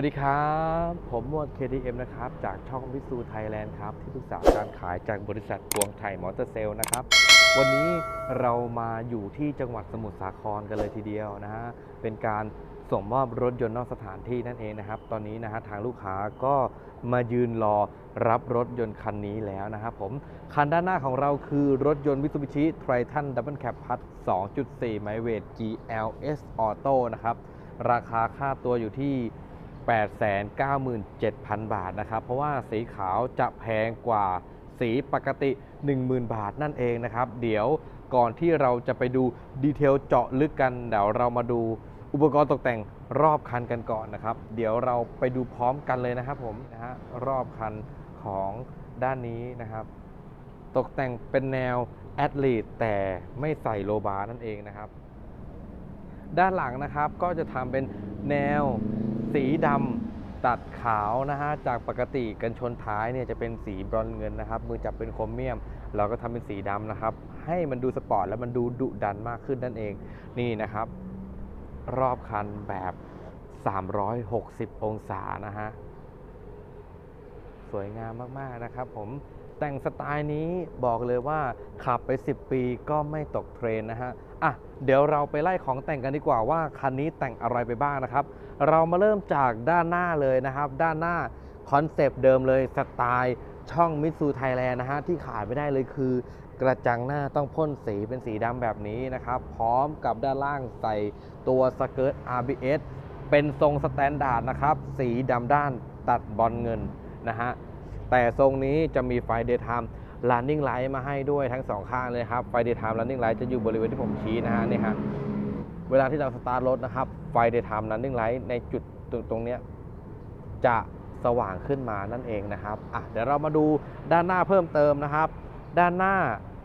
วัสดีครับ ผมมวด KTM นะครับ จากช่องวิสูไทยแลนด์ครับ ที่ปรึกษาการขายจากบริษัทกวงไทยมอเตอร์เซลนะครับ วันนี้เรามาอยู่ที่จังหวัดสมุทรสาครกันเลยทีเดียวนะฮะ เป็นการส่งมอบรถยนต์นอกสถานที่นั่นเองนะครับ ตอนนี้นะฮะทางลูกค้าก็มายืนรอรับรถยนต์คันนี้แล้วนะครับผม คันด้านหน้าของเราคือรถยนต์ Mitsubishi Triton Double Cab Plus 2.4 ไมเวท GLS Auto นะครับ ราคาค่าตัวอยู่ที่ 897,000 บาทนะครับ เพราะว่าสีขาวจะแพงกว่าสีปกติ 10,000 บาทนั่นเองนะครับ เดี๋ยวก่อนที่เราจะไปดูดีเทลเจาะลึกกัน เดี๋ยวเรามาดูอุปกรณ์ตกแต่งรอบคันกันก่อนนะครับ เดี๋ยวเราไปดูพร้อมกันเลยนะครับผมนะฮะรอบคันของด้านนี้นะครับ ตกแต่งเป็นแนวแอดลีดแต่ไม่ใส่โลบาร์นั่นเองนะครับ ด้านหลังนะครับก็จะทำเป็นแนวสีดำตัดขาวนะฮะจากปกติกันชนท้ายเนี่ยจะเป็นสีบรอนเงินนะครับ มือจับเป็นโครเมียม เราก็ทำเป็นสีดำนะครับ ให้มันดูสปอร์ตแล้วมันดูดุดันมากขึ้นนั่นเองนี่นะครับ รอบคันแบบ 360 องศานะฮะสวยงามมาก ๆ นะครับผม แต่งสไตล์นี้บอกเลยว่าขับไป 10 ปีก็ไม่ตกเทรนนะฮะอะเดี๋ยวเราไปไล่ของแต่งกันดีกว่าว่าคันนี้แต่งอะไรไปบ้างนะครับ เรามาเริ่มจากด้านหน้าเลยนะครับ ด้านหน้าคอนเซปต์เดิมเลยสไตล์ช่องมิตซูไทยแลนด์นะฮะที่ขาดไม่ได้เลยคือกระจังหน้าต้องพ่นสีเป็นสีดำแบบนี้นะครับ พร้อมกับด้านล่างใส่ตัวสเกิร์ต RBS เป็นทรงสแตนดาร์ดนะครับ สีดำด้านตัดบอลเงินนะฮะ แต่ทรงนี้จะมีไฟ daytime running light มาให้ด้วยทั้งสองข้างเลยครับ ไฟ daytime running light จะอยู่บริเวณที่ผมชี้นะฮะนี่ฮะเวลาที่เราสตาร์ทรถนะครับ ไฟ daytime running light ในจุดตรงตรงนี้จะสว่างขึ้นมานั่นเองนะครับอะเดี๋ยวเรามาดูด้านหน้าเพิ่มเติมนะครับ ด้านหน้า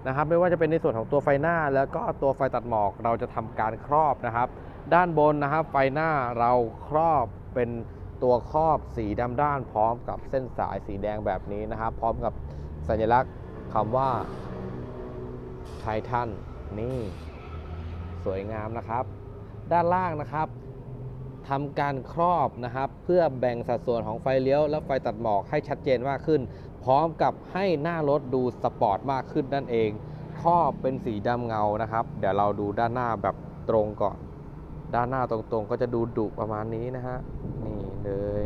นะครับ ไม่ว่าจะเป็นในส่วนของตัวไฟหน้า แล้วก็ตัวไฟตัดหมอกเราจะทำการครอบนะครับ ด้านบนนะครับ ไฟหน้าเราครอบเป็น ตัวครอบสีดำด้านพร้อมกับเส้นสายสีแดงแบบนี้นะครับ พร้อมกับสัญลักษณ์คำว่าไททันนี่สวยงามนะครับ ด้านล่างนะครับทำการครอบนะครับ เพื่อแบ่งสัดส่วนของไฟเลี้ยว และไฟตัดหมอกให้ชัดเจนมากขึ้น พร้อมกับให้หน้ารถดูสปอร์ตมากขึ้นนั่นเองครอบเป็นสีดำเงานะครับ เดี๋ยวเราดูด้านหน้าแบบตรงก่อน ด้านหน้าตรงๆ ก็จะดูดุประมาณนี้นะฮะ เลย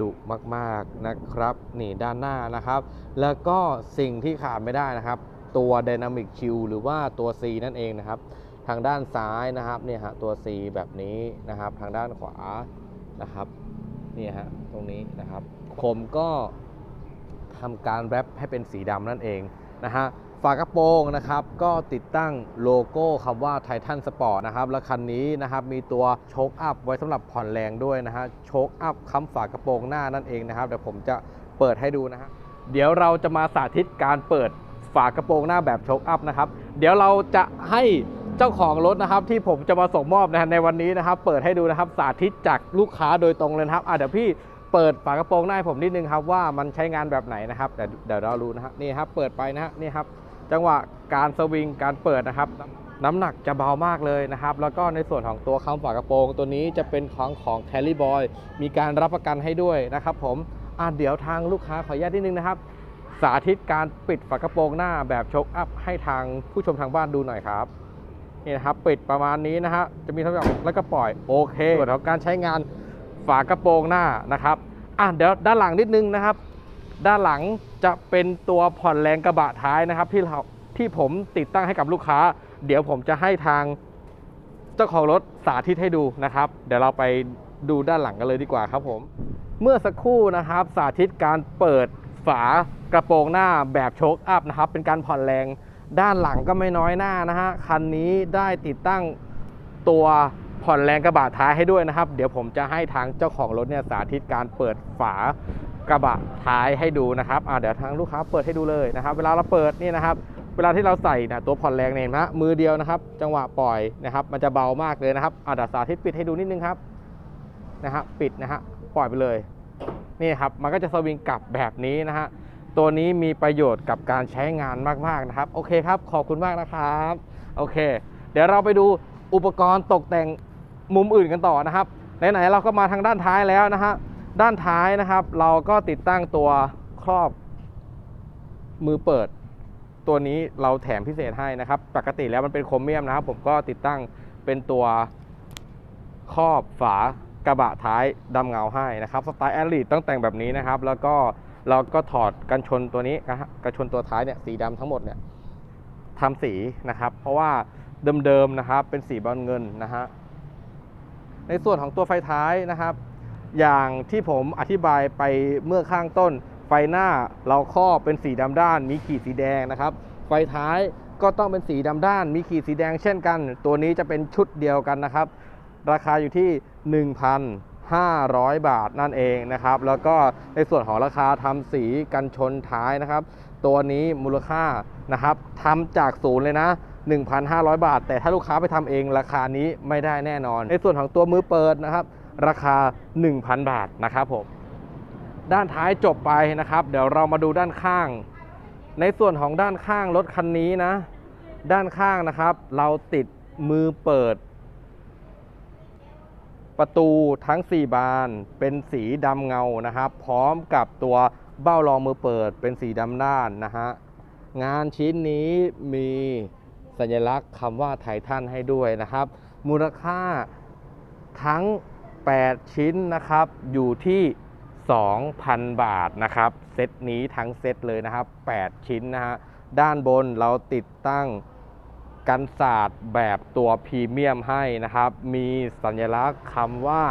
ดุมากๆนะครับ นี่ด้านหน้านะครับ แล้วก็สิ่งที่ขาดไม่ได้นะครับ ตัว Dynamic Shield หรือว่าตัว C นั่นเองนะครับ ทางด้านซ้ายนะครับเนี่ยฮะตัว C แบบนี้นะครับ ทางด้านขวานะครับนี่ฮะตรงนี้นะครับ ผมก็ทำการแรปให้เป็นสีดำนั่นเองนะฮะ ฝากระโปรงนะครับก็ติดตั้งโลโก้คำว่า Titan Sport นะครับและคันนี้นะครับมีตัวโชคอัพไว้สำหรับผ่อนแรงด้วยนะฮะโชคอัพค้ำฝากระโปรงหน้านั่นเองนะครับเดี๋ยวผมจะเปิดให้ดูนะฮะเดี๋ยวเราจะมาสาธิตการเปิดฝากระโปรงหน้าแบบโชคอัพนะครับเดี๋ยวเราจะให้เจ้าของรถนะครับที่ผมจะมาส่งมอบนะในวันนี้นะครับ เปิดให้ดูนะครับสาธิตจากลูกค้าโดยตรงเลยนะครับอะเดี๋ยวพี่เปิดฝากระโปรงหน้าให้ผมนิดนึงครับว่ามันใช้งานแบบไหนนะครับเดี๋ยวเดี๋ยวเรารู้นะฮะนี่ครับเปิดไปนะฮะนี่ครับ จังหวะการสวิงการเปิดนะครับ น้ำหนักจะเบามากเลยนะครับ แล้วก็ในส่วนของตัวคำฝากระโปรง ตัวนี้จะเป็นของของ c a r r y Boy มีการรับประกันให้ด้วยนะครับ ผมอะเดี๋ยวทางลูกค้าขออนุญาตนิดนึงนะครับ สาธิตการปิดฝากระโปรงหน้าแบบโชคอัพให้ทางผู้ชมทางบ้านดูหน่อยครับนี่นะครับปิดประมาณนี้นะฮะจะมีทั้งอย่แล้วก็ปล่อยโอเคส่วนของการใช้งานฝากระโปรงหน้านะครับอะเดี๋ยวด้านหลังนิดนึงนะครับ ด้านหลังจะเป็นตัวผ่อนแรงกระบะท้ายนะครับ ที่เราที่ผมติดตั้งให้กับลูกค้า เดี๋ยวผมจะให้ทางเจ้าของรถสาธิตให้ดูนะครับ เดี๋ยวเราไปดูด้านหลังกันเลยดีกว่าครับผม เมื่อสักครู่นะครับ สาธิตการเปิดฝากระโปรงหน้าแบบโชคอัพนะครับ เป็นการผ่อนแรงด้านหลังก็ไม่น้อยหน้านะฮะคันนี้ได้ติดตั้งตัวผ่อนแรงกระบะท้ายให้ด้วยนะครับ เดี๋ยวผมจะให้ทางเจ้าของรถเนี่ยสาธิตการเปิดฝา กระบะท้ายให้ดูนะครับเดี๋ยวทางลูกค้าเปิดให้ดูเลยนะครับ เวลาเราเปิดนี่นะครับ เวลาที่เราใส่นะตัวผ่อนแรงเนี่ยนะมือเดียวนะครับ จังหวะปล่อยนะครับ มันจะเบามากเลยนะครับอาเดี๋ยวสาธิตปิดให้ดูนิดนึงครับนะฮะปิดนะฮะปล่อยไปเลยนี่ครับมันก็จะสวิงกลับแบบนี้นะฮะตัวนี้มีประโยชน์กับการใช้งานมากๆนะครับ โอเคครับขอบคุณมากนะครับโอเค เดี๋ยวเราไปดูอุปกรณ์ตกแต่งมุมอื่นกันต่อนะครับไหนๆเราก็มาทางด้านท้ายแล้วนะฮะ ด้านท้ายนะครับ เราก็ติดตั้งตัวครอบมือเปิด ตัวนี้เราแถมพิเศษให้นะครับ ปกติแล้วมันเป็นโครเมียมนะครับ ผมก็ติดตั้งเป็นตัวครอบฝากระบะท้ายดำเงาให้นะครับสไตล์แอลลีต้องแต่งแบบนี้นะครับ แล้วก็เราก็ถอดกันชนตัวนี้กันชนตัวท้ายเนี่ยสีดำทั้งหมดเนี่ยทำสีนะครับ เพราะว่าเดิมๆนะครับเป็นสีบอลเงินนะฮะในส่วนของตัวไฟท้ายนะครับ อย่างที่ผมอธิบายไปเมื่อข้างต้น ไฟหน้าเราครอบเป็นสีดำด้าน มีขีดสีแดงนะครับ ไฟท้ายก็ต้องเป็นสีดำด้าน มีขีดสีแดงเช่นกัน ตัวนี้จะเป็นชุดเดียวกันนะครับ ราคาอยู่ที่ 1,500 บาทนั่นเองนะครับ แล้วก็ในส่วนของราคาทำสีกันชนท้ายนะครับ ตัวนี้มูลค่านะครับทำจากศูนย์เลยนะ 1,500 บาท แต่ถ้าลูกค้าไปทำเองราคานี้ไม่ได้แน่นอน ในส่วนของตัวมือเปิดนะครับ ราคา 1,000 บาทนะครับผมด้านท้ายจบไปนะครับ เดี๋ยวเรามาดูด้านข้าง ในส่วนของด้านข้างรถคันนี้นะ ด้านข้างนะครับ เราติดมือเปิด ประตูทั้ง 4 บานเป็นสีดำเงานะครับ พร้อมกับตัวเบ้ารองมือเปิดเป็นสีดำด้านนะฮะงานชิ้นนี้มีสัญลักษณ์คำว่าไททันให้ด้วยนะครับ มูลค่าทั้ง 8 ชิ้นนะครับ อยู่ที่ 2,000 บาทนะครับ เซตนี้ทั้งเซตเลยนะครับ 8 ชิ้นนะฮะ ด้านบนเราติดตั้งกันศาสตร์แบบตัวพรีเมียมให้นะครับ มีสัญลักษณ์คำว่า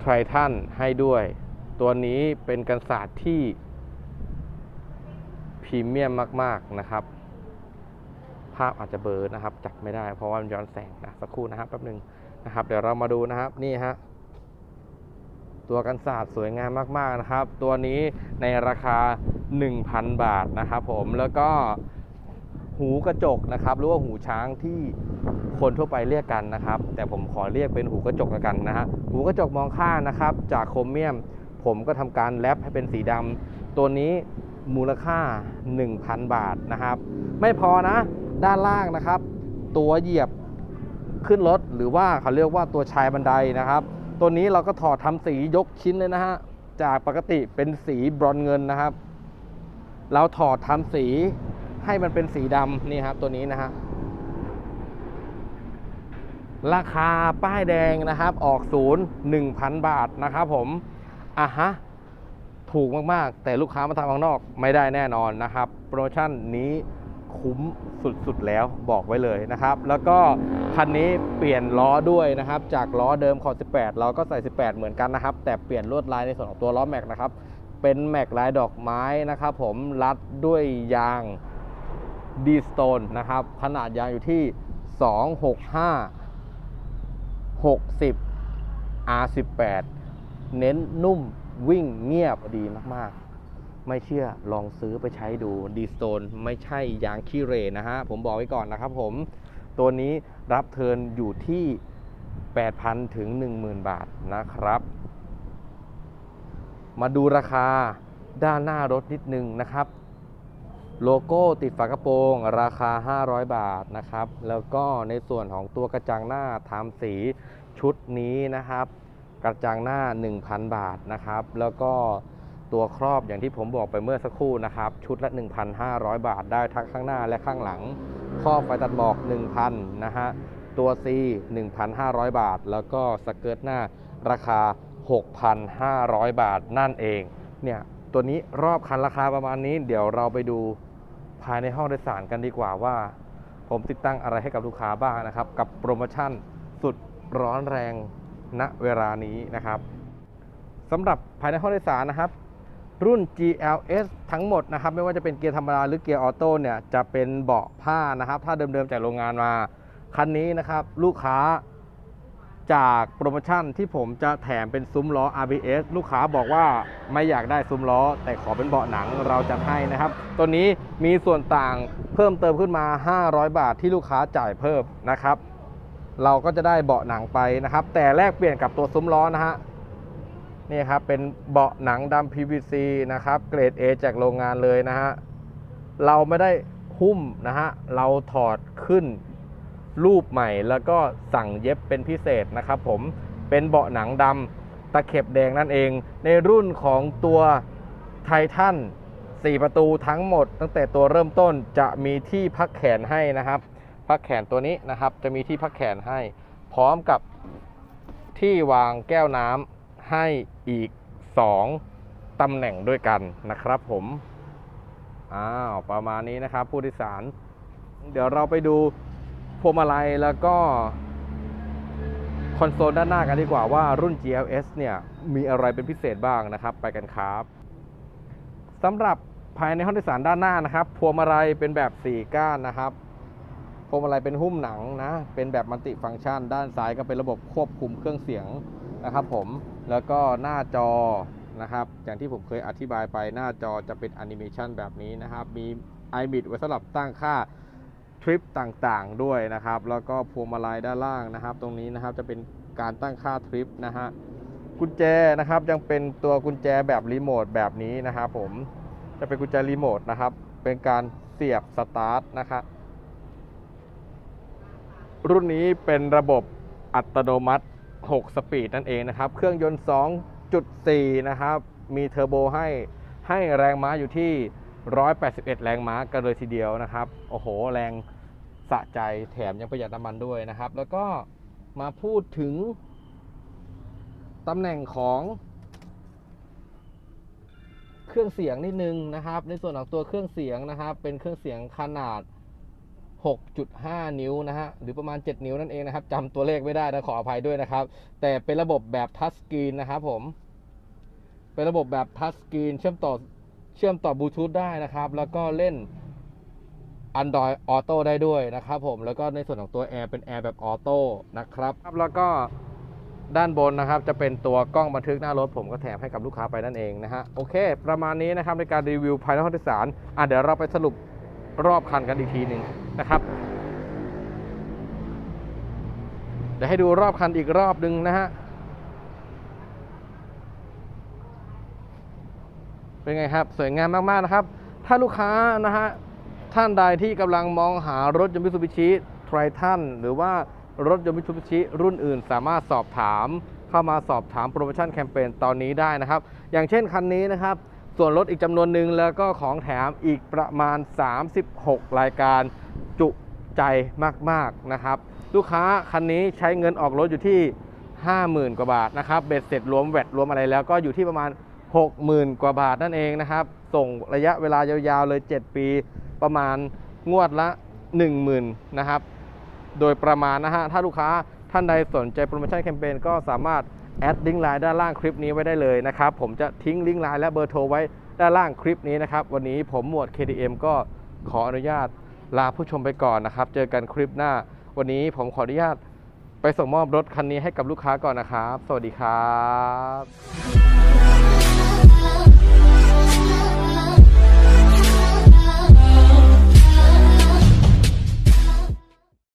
ไททันให้ด้วย ตัวนี้เป็นกันศาสตร์ที่พรีเมียมมาก ๆ นะครับ ภาพอาจจะเบลอนะครับ จับไม่ได้เพราะว่ามันย้อนแสงนะ สักครู่นะครับแป๊บหนึง นะครับ เดี๋ยวเรามาดูนะครับนี่ฮะตัวกันศาสตร์สวยงามมากๆนะครับ ตัวนี้ในราคา 1,000 บาทนะครับผมแล้วก็หูกระจกนะครับหรือว่าหูช้างที่คนทั่วไปเรียกกันนะครับ แต่ผมขอเรียกเป็นหูกระจกแล้วกันนะฮะหูกระจกมองข้างนะครับ จากโครเมียม ผมก็ทำการแรปให้เป็นสีดำตัวนี้มูลค่า 1,000 บาทนะครับ ไม่พอนะ ด้านล่างนะครับ ตัวเหยียบ ขึ้นรถหรือว่าเขาเรียกว่าตัวชายบันไดนะครับ ตัวนี้เราก็ถอดทำสียกชิ้นเลยนะฮะจากปกติเป็นสีบรอนเงินนะครับ เราถอดทำสีให้มันเป็นสีดำนี่ครับตัวนี้นะฮะราคาป้ายแดงนะครับ ออกศูนย์1,000บาทนะครับผมอะฮะถูกมากๆ แต่ลูกค้ามาทำข้างนอกไม่ได้แน่นอนนะครับ โปรโมชั่นนี้คุ้มสุดๆแล้วบอกไว้เลยนะครับ แล้วก็ คันนี้เปลี่ยนล้อด้วยนะครับ จากล้อเดิมขอบ18 เราก็ใส่ 18 เหมือนกันนะครับ แต่เปลี่ยนลวดลายในส่วนของตัวล้อแม็กนะครับ เป็นแม็กลายดอกไม้นะครับ ผมรัดด้วยยางดีสโตนนะครับ ขนาดยางอยู่ที่ 265 60 R18 เน้นนุ่มวิ่งเงียบดีมาก ๆ ไม่เชื่อลองซื้อไปใช้ดูดีสโตนไม่ใช่ยางขี้เรนะฮะ ผมบอกไว้ก่อนนะครับผม ตัวนี้รับเทินอยู่ที่ 8,000 ถึง 10,000 บาทนะครับ มาดูราคาด้านหน้ารถนิดนึงนะครับ โลโก้ติดฝากระโปรง ราคา 500 บาทนะครับ แล้วก็ในส่วนของตัวกระจังหน้าทำสีชุดนี้นะครับ กระจังหน้า 1,000 บาทนะครับ แล้วก็ตัวครอบอย่างที่ผมบอกไปเมื่อสักครู่นะครับ ชุดละ 1,500 บาทได้ทั้งข้างหน้าและข้างหลัง ครอไฟตัดหมอก 1,000 นะฮะ ตัว C 1,500 บาท แล้วก็สเกิร์ตหน้าราคา 6,500 บาทนั่นเอง เนี่ย ตัวนี้รอบคันราคาประมาณนี้ เดี๋ยวเราไปดูภายในห้องโดยสารกันดีกว่าว่า ผมติดตั้งอะไรให้กับลูกค้าบ้างนะครับ กับโปรโมชั่นสุดร้อนแรงณเวลานี้นะครับสำหรับภายในห้องโดยสารนะครับ รุ่น GLS ทั้งหมดนะครับ ไม่ว่าจะเป็นเกียร์ธรรมดาหรือเกียร์ออโต้เนี่ยจะเป็นเบาะผ้านะครับ ถ้าเดิมๆจากโรงงานมา คันนี้นะครับ ลูกค้าจากโปรโมชั่นที่ผมจะแถมเป็นซุ้มล้อ RBS ลูกค้าบอกว่าไม่อยากได้ซุ้มล้อ แต่ขอเป็นเบาะหนังเราจะให้นะครับ ตัวนี้มีส่วนต่างเพิ่มเติมขึ้นมา 500 บาทที่ลูกค้าจ่ายเพิ่มนะครับ เราก็จะได้เบาะหนังไปนะครับ แต่แลกเปลี่ยนกับตัวซุ้มล้อนะฮะ นี่ครับเป็นเบาะหนังดำ PVC นะครับ เกรด A จากโรงงานเลยนะฮะ เราไม่ได้หุ้มนะฮะ เราถอดขึ้นรูปใหม่แล้วก็สั่งเย็บเป็นพิเศษนะครับผม เป็นเบาะหนังดำตะเข็บแดงนั่นเอง ในรุ่นของตัวไททัน4 ประตูทั้งหมด ตั้งแต่ตัวเริ่มต้นจะมีที่พักแขนให้นะครับ พักแขนตัวนี้นะครับ จะมีที่พักแขนให้ พร้อมกับที่วางแก้วน้ำ ให้อีก 2ตำแหน่งด้วยกันนะครับผมอ้าวประมาณนี้นะครับผู้โดยสาร เดี๋ยวเราไปดูพวงมาลัยแล้วก็คอนโซลด้านหน้ากันดีกว่าว่ารุ่น GLS เนี่ยมีอะไรเป็นพิเศษบ้างนะครับ ไปกันครับสำหรับภายในห้องโดยสารด้านหน้านะครับพวงมาลัยเป็นแบบ 4 ก้านนะครับพวงมาลัยเป็นหุ้มหนังนะเป็นแบบมัลติฟังก์ชัน ด้านซ้ายก็เป็นระบบควบคุมเครื่องเสียงนะครับผม แล้วก็หน้าจอนะครับ อย่างที่ผมเคยอธิบายไปหน้าจอจะเป็นแอนิเมชันแบบนี้นะครับ มี iBit ไว้สำหรับตั้งค่าทริปต่างๆด้วยนะครับ แล้วก็พวงมาลัยด้านล่างนะครับ ตรงนี้นะครับจะเป็นการตั้งค่าทริปนะฮะกุญแจนะครับยังเป็นตัวกุญแจแบบรีโมทแบบนี้นะครับผมจะเป็นกุญแจรีโมทนะครับ เป็นการเสียบสตาร์ทนะครับรุ่นนี้เป็นระบบอัตโนมัติ 6 สปีดนั่นเองนะครับ เครื่องยนต์ 2.4 นะครับ มีเทอร์โบให้ ให้แรงม้าอยู่ที่ 181 แรงม้ากันเลยทีเดียวนะครับ โอ้โห แรงสะใจแถมยังประหยัดน้ำมันด้วยนะครับ แล้วก็มาพูดถึงตำแหน่งของ เครื่องเสียงนิดนึงนะครับ ในส่วนของตัวเครื่องเสียงนะครับ เป็นเครื่องเสียงขนาด 6.5 นิ้วนะฮะ หรือประมาณ 7 นิ้วนั่นเองนะครับจำตัวเลขไม่ได้นะขออภัยด้วยนะครับ แต่เป็นระบบแบบทัชสกรีนนะครับผม เป็นระบบแบบทัชสกรีนเชื่อมต่อเชื่อมต่อบลูทูธได้นะครับ แล้วก็เล่น Android Auto ได้ด้วยนะครับผม แล้วก็ในส่วนของตัวแอร์เป็นแอร์แบบออโต้นะครับ แล้วก็ด้านบนนะครับ จะเป็นตัวกล้องบันทึกหน้ารถผมก็แถมให้กับลูกค้าไปนั่นเองนะฮะ โอเค ประมาณนี้นะครับในการรีวิวภายในห้องโดยสารอะเดี๋ยวเราไปสรุป รอบคันกันอีกทีหนึ่งนะครับ เดี๋ยวให้ดูรอบคันอีกรอบหนึ่งนะฮะ เป็นไงครับ สวยงามมาก ๆ นะครับ ถ้าลูกค้านะฮะ ท่านใดที่กำลังมองหารถยนต์มิตซูบิชิไทรทันหรือว่ารถยนต์มิตซูบิชิรุ่นอื่นสามารถสอบถาม เข้ามาสอบถามโปรโมชั่นแคมเปญตอนนี้ได้นะครับ อย่างเช่นคันนี้นะครับ ส่วนลดอีกจำนวนหนึ่งแล้วก็ของแถมอีกประมาณ 36 รายการจุใจมากๆนะครับ ลูกค้าคันนี้ใช้เงินออกรถอยู่ที่ 50,000 กว่าบาทนะครับเบ็ดเสร็จรวมแวดรวมอะไรแล้วก็อยู่ที่ประมาณ 60,000 กว่าบาทนั่นเองนะครับ ส่งระยะเวลายาวๆเลย 7 ปีประมาณงวดละ 10,000 นะครับ โดยประมาณนะฮะถ้าลูกค้าท่านใดสนใจโปรโมชั่นแคมเปญก็สามารถ แอดลิงก์ไลน์ด้านล่างคลิปนี้ไว้ได้เลยนะครับ ผมจะทิ้งลิงก์ไลน์และเบอร์โทรไว้ด้านล่างคลิปนี้นะครับ วันนี้ผมหมวด KTM ก็ขออนุญาตลาผู้ชมไปก่อนนะครับ เจอกันคลิปหน้า วันนี้ผมขออนุญาตไปส่งมอบรถคันนี้ให้กับลูกค้าก่อนนะครับ สวัสดีครับ